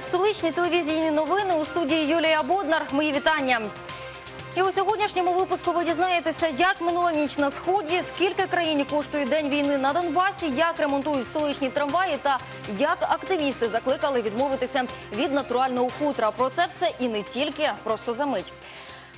Столичні телевізійні новини у студії Юлія Боднар. Мої вітання. І у сьогоднішньому випуску ви дізнаєтеся, як минула ніч на сході, скільки країні коштує день війни на Донбасі, як ремонтують столичні трамваї та як активісти закликали відмовитися від натурального хутра. Про це все і не тільки просто за мить.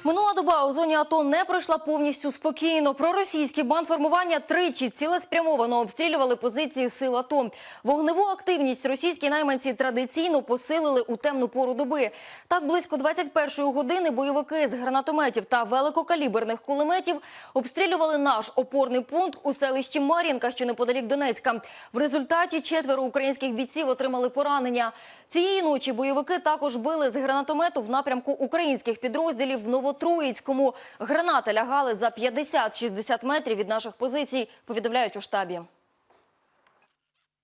Минула доба у зоні АТО не пройшла повністю спокійно. Проросійські бандформування тричі цілеспрямовано обстрілювали позиції сил АТО. Вогневу активність російські найманці традиційно посилили у темну пору доби. Так, близько 21-ї години бойовики з гранатометів та великокаліберних кулеметів обстрілювали наш опорний пункт у селищі Мар'їнка, що неподалік Донецька. В результаті четверо українських бійців отримали поранення. Цієї ночі бойовики також били з гранатомету в напрямку українських підрозділів в Новотроїцькому. Гранати лягали за 50-60 метрів від наших позицій, повідомляють у штабі.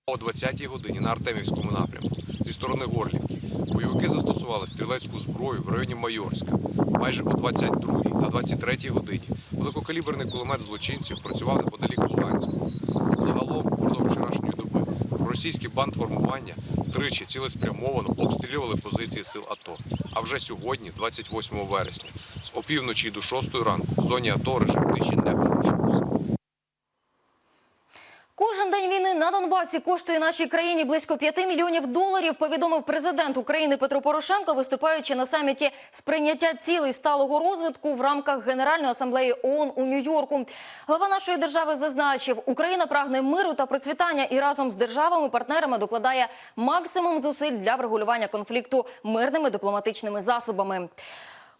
О 20-й годині на Артемівському напрямку зі сторони Горлівки бойовики застосували стрілецьку зброю в районі Майорська. Майже о 22-й та 23-й годині великокаліберний кулемет злочинців працював неподалік Луганську. Загалом, впродовж вчорашньої доби, російські бандформування тричі цілеспрямовано обстрілювали позиції сил АТО. А вже сьогодні, 28 вересня, опівночі до 6 ранку в зоні АТО режим тиші не порушувався. Кожен день війни на Донбасі коштує нашій країні близько 5 мільйонів доларів, повідомив президент України Петро Порошенко, виступаючи на саміті з прийняття цілей сталого розвитку в рамках Генеральної асамблеї ООН у Нью-Йорку. Глава нашої держави зазначив, Україна прагне миру та процвітання і разом з державами-партнерами докладає максимум зусиль для врегулювання конфлікту мирними дипломатичними засобами.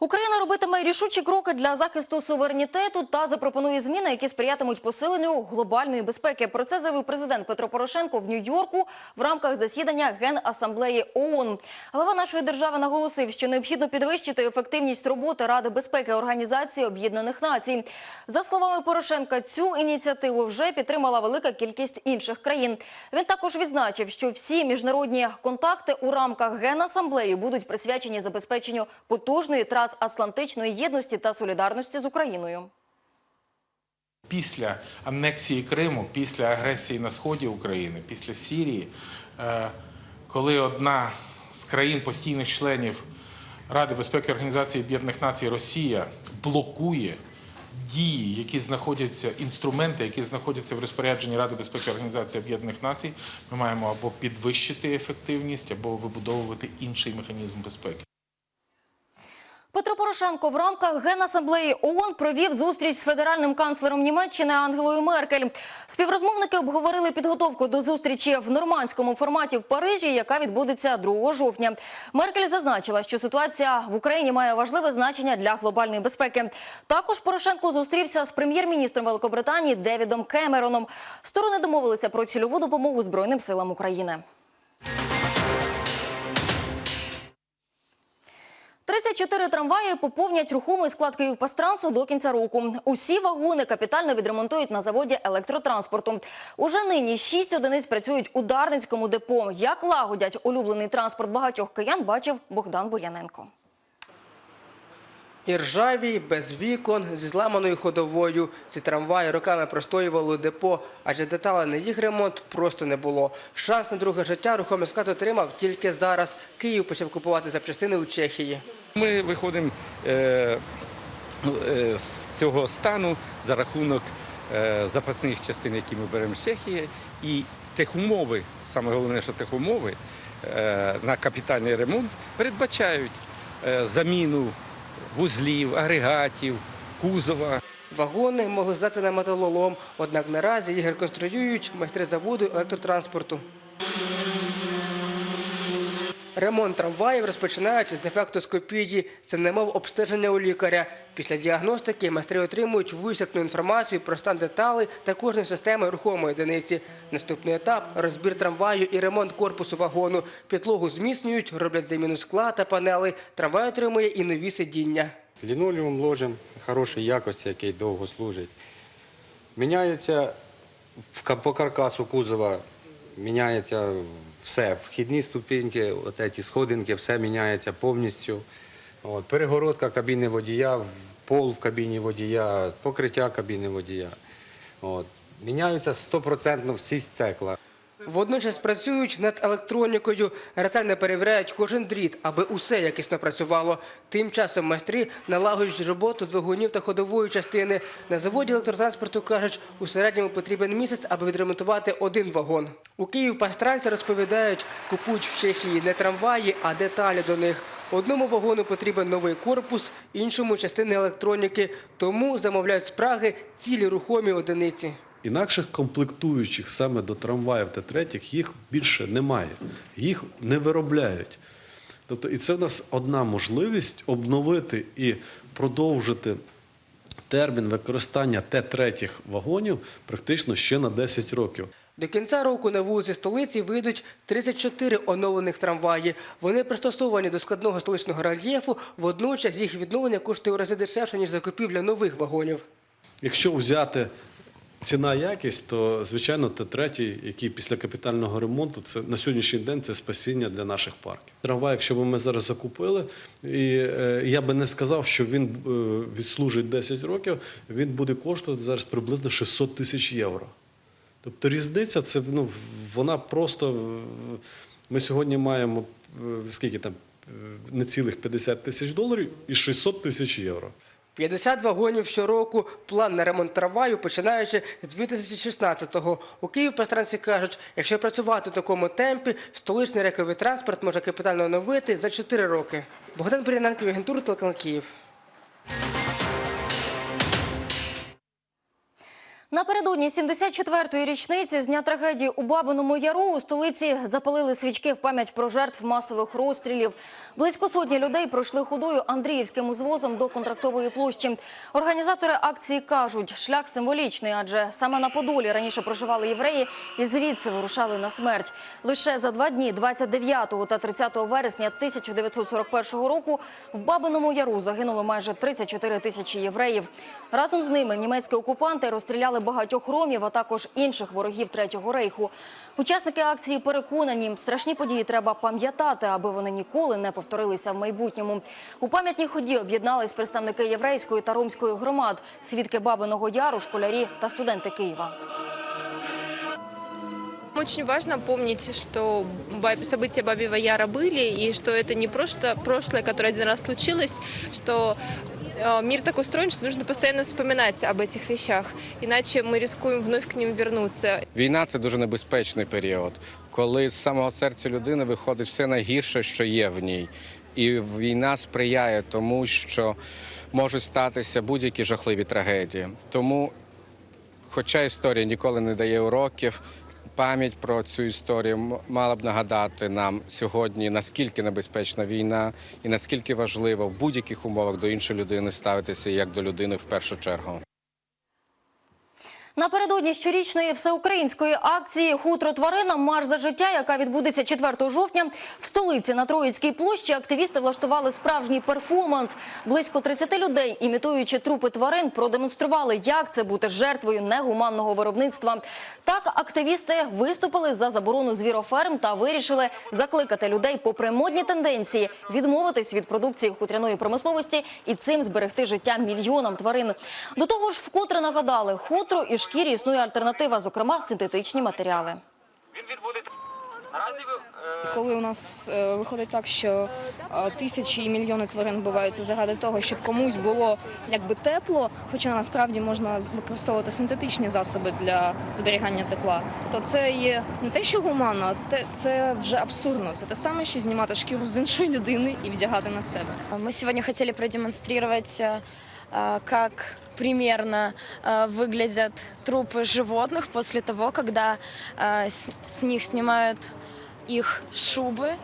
Україна робитиме рішучі кроки для захисту суверенітету та запропонує зміни, які сприятимуть посиленню глобальної безпеки. Про це заявив президент Петро Порошенко в Нью-Йорку в рамках засідання Генасамблеї ООН. Глава нашої держави наголосив, що необхідно підвищити ефективність роботи Ради безпеки Організації Об'єднаних Націй. За словами Порошенка, цю ініціативу вже підтримала велика кількість інших країн. Він також відзначив, що всі міжнародні контакти у рамках Генасамблеї будуть присвячені забезпеченню потужної трансатлантичної єдності та солідарності з Україною. Після анексії Криму, після агресії на сході України, після Сірії, е, коли одна з країн постійних членів Ради безпеки Організації Об'єднаних Націй Росія блокує дії, які знаходяться, інструменти, які знаходяться в розпорядженні Ради безпеки Організації Об'єднаних Націй, ми маємо або підвищити ефективність, або вибудовувати інший механізм безпеки. Петро Порошенко в рамках Генасамблеї ООН провів зустріч з федеральним канцлером Німеччини Ангелою Меркель. Співрозмовники обговорили підготовку до зустрічі в нормандському форматі в Парижі, яка відбудеться 2 жовтня. Меркель зазначила, що ситуація в Україні має важливе значення для глобальної безпеки. Також Порошенко зустрівся з прем'єр-міністром Великобританії Девідом Кемероном. Сторони домовилися про цільову допомогу Збройним силам України. 34 трамваї поповнять рухомий склад Київпастрансу до кінця року. Усі вагони капітально відремонтують на заводі електротранспорту. Уже нині 6 одиниць працюють у Дарницькому депо. Як лагодять улюблений транспорт багатьох киян, бачив Богдан Бур'яненко. І ржаві, без вікон, зі зламаною ходовою. Ці трамваї роками простоювали депо, адже деталей на їх ремонт просто не було. Шанс на друге життя рухомий склад отримав тільки зараз. Київ почав купувати запчастини у Чехії. Ми виходимо е, е, з цього стану за рахунок е, запасних частин, які ми беремо з Чехії, і техумови, саме головне, що техумови на капітальний ремонт передбачають заміну вузлів, агрегатів, кузова. Вагони могли здати на металолом, однак наразі їх реконструюють майстри заводу електротранспорту. Ремонт трамваїв розпочинають з дефектоскопії. Це немов обстеження у лікаря. Після діагностики майстри отримують вичерпну інформацію про стан деталей та кожної системи рухомої одиниці. Наступний етап розбір трамваю і ремонт корпусу вагону. Підлогу зміцнюють, роблять заміну скла та панелей. Трамвай отримує і нові сидіння. Лінолеум ложимо хорошої якості, який довго служить. Міняється по каркасу кузова, міняється все. Вхідні ступіньки, ці сходинки, все міняється повністю. Перегородка кабіни водія, пол в кабіні водія, покриття кабіни водія. Міняються стопроцентно всі стекла. Водночас працюють над електронікою, ретельно перевіряють кожен дріт, аби усе якісно працювало. Тим часом майстри налагоджують роботу двигунів та ходової частини. На заводі електротранспорту кажуть, у середньому потрібен місяць, аби відремонтувати один вагон. У Київ-Пастранці розповідають, купують в Чехії не трамваї, а деталі до них. Одному вагону потрібен новий корпус, іншому частини електроніки. Тому замовляють з Праги цілі рухомі одиниці. Інакших комплектуючих саме до трамваїв та третіх їх більше немає. Їх не виробляють. Тобто, і це в нас одна можливість обновити і продовжити термін використання Т-третіх вагонів практично ще на 10 років. До кінця року на вулиці столиці вийдуть 34 оновлених трамваї. Вони пристосовані до складного столичного рельєфу, водночас їх відновлення коштує у рази дешевше, ніж закупівля нових вагонів. Якщо взяти ціна якість, то звичайно Т-3, який після капітального ремонту, це на сьогоднішній день це спасіння для наших парків. Трамвай, якщо б ми зараз закупили, і е, я би не сказав, що він е, відслужить 10 років, він буде коштувати зараз приблизно 600 тисяч євро. Тобто різниця це ну, вона просто. Ми сьогодні маємо е, скільки там не цілих 50 тисяч доларів і 600 тисяч євро. 50 вагонів щороку. План на ремонт трамваю починаючи з 2016-го. У Київпостранці кажуть, якщо працювати у такому темпі, столичний рековий транспорт може капітально оновити за 4 роки. Богдан Перенанків, агентура телеканал Київ. Напередодні 74-ї річниці з дня трагедії у Бабиному Яру у столиці запалили свічки в пам'ять про жертв масових розстрілів. Близько сотні людей пройшли ходою Андріївським узвозом до контрактової площі. Організатори акції кажуть, шлях символічний, адже саме на Подолі раніше проживали євреї і звідси вирушали на смерть. Лише за два дні, 29 та 30 вересня 1941 року, в Бабиному Яру загинуло майже 34 тисячі євреїв. Разом з ними німецькі окупанти розстріляли багатьох ромів, а також інших ворогів Третього рейху. Учасники акції переконані, страшні події треба пам'ятати, аби вони ніколи не повторилися в майбутньому. У пам'ятній ході об'єднались представники єврейської та ромської громад, свідки Бабиного Яру, школярі та студенти Києва. Очень важно помнить, что ба- события Бабьего Яра были, и что это не просто прошлое, которое один раз случилось, что э, мир так устроен, что нужно постоянно вспоминать об этих вещах, иначе мы рискуем вновь к ним вернуться. Війна це дуже небезпечний період, коли з самого серця людини виходить все найгірше, що є в ній. І війна сприяє тому, що можуть статися будь-які жахливі трагедії. Тому, хоча історія ніколи не дає уроків, пам'ять про цю історію мала б нагадати нам сьогодні, наскільки небезпечна війна і наскільки важливо в будь-яких умовах до іншої людини ставитися як до людини в першу чергу. Напередодні щорічної всеукраїнської акції Хутро тварина Марш за життя, яка відбудеться 4 жовтня в столиці на Троїцькій площі. Активісти влаштували справжній перформанс. Близько 30 людей, імітуючи трупи тварин, продемонстрували, як це бути жертвою негуманного виробництва. Так активісти виступили за заборону звіроферм та вирішили закликати людей, попри модні тенденції, відмовитись від продукції хутряної промисловості і цим зберегти життя мільйонам тварин. До того ж, вкотре нагадали, хутро і шкірі існує альтернатива, зокрема синтетичні матеріали. Коли у нас е, виходить так, що е, тисячі і мільйони тварин вбиваються заради того, щоб комусь було якби тепло, хоча насправді можна з- використовувати синтетичні засоби для зберігання тепла, то це є не те, що гуманно, а те це вже абсурдно. Це те саме, що знімати шкіру з іншої людини і вдягати на себе. Мы сегодня хотели продемонстрировать, э, э, как примерно э, выглядят трупы животных после того, когда э, с с них снимают их шубы,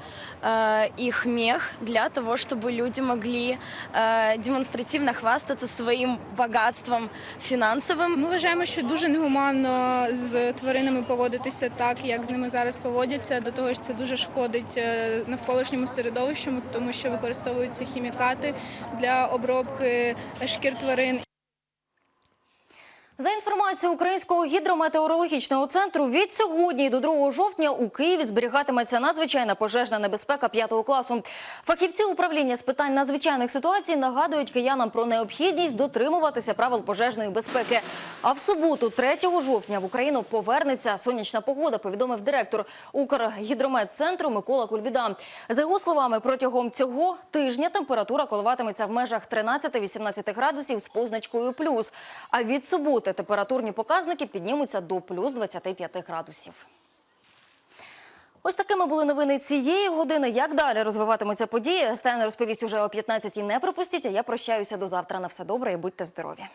э, их мех для того, чтобы люди могли э, демонстративно хвастаться своим богатством финансовым. Ми вважаємо, що дуже негуманно з тваринами поводитися так, як з ними зараз поводяться. До того ж, це дуже шкодить е, навколишньому середовищу, тому що використовуються хімікати для обробки шкір тварин За інформацією Українського гідрометеорологічного центру, від сьогодні до 2 жовтня у Києві зберігатиметься надзвичайна пожежна небезпека 5 класу. Фахівці управління з питань надзвичайних ситуацій нагадують киянам про необхідність дотримуватися правил пожежної безпеки. А в суботу, 3 жовтня, в Україну повернеться сонячна погода, повідомив директор Укргідрометцентру Микола Кульбіда. За його словами, протягом цього тижня температура коливатиметься в межах 13-18 градусів з позначкою плюс. А від суботи Суботи температурні показники піднімуться до плюс 25 градусів. Ось такими були новини цієї години. Як далі розвиватимуться події? Стен розповість уже о 15-й. Не пропустіть. а Я прощаюся до завтра. На все добре і будьте здорові.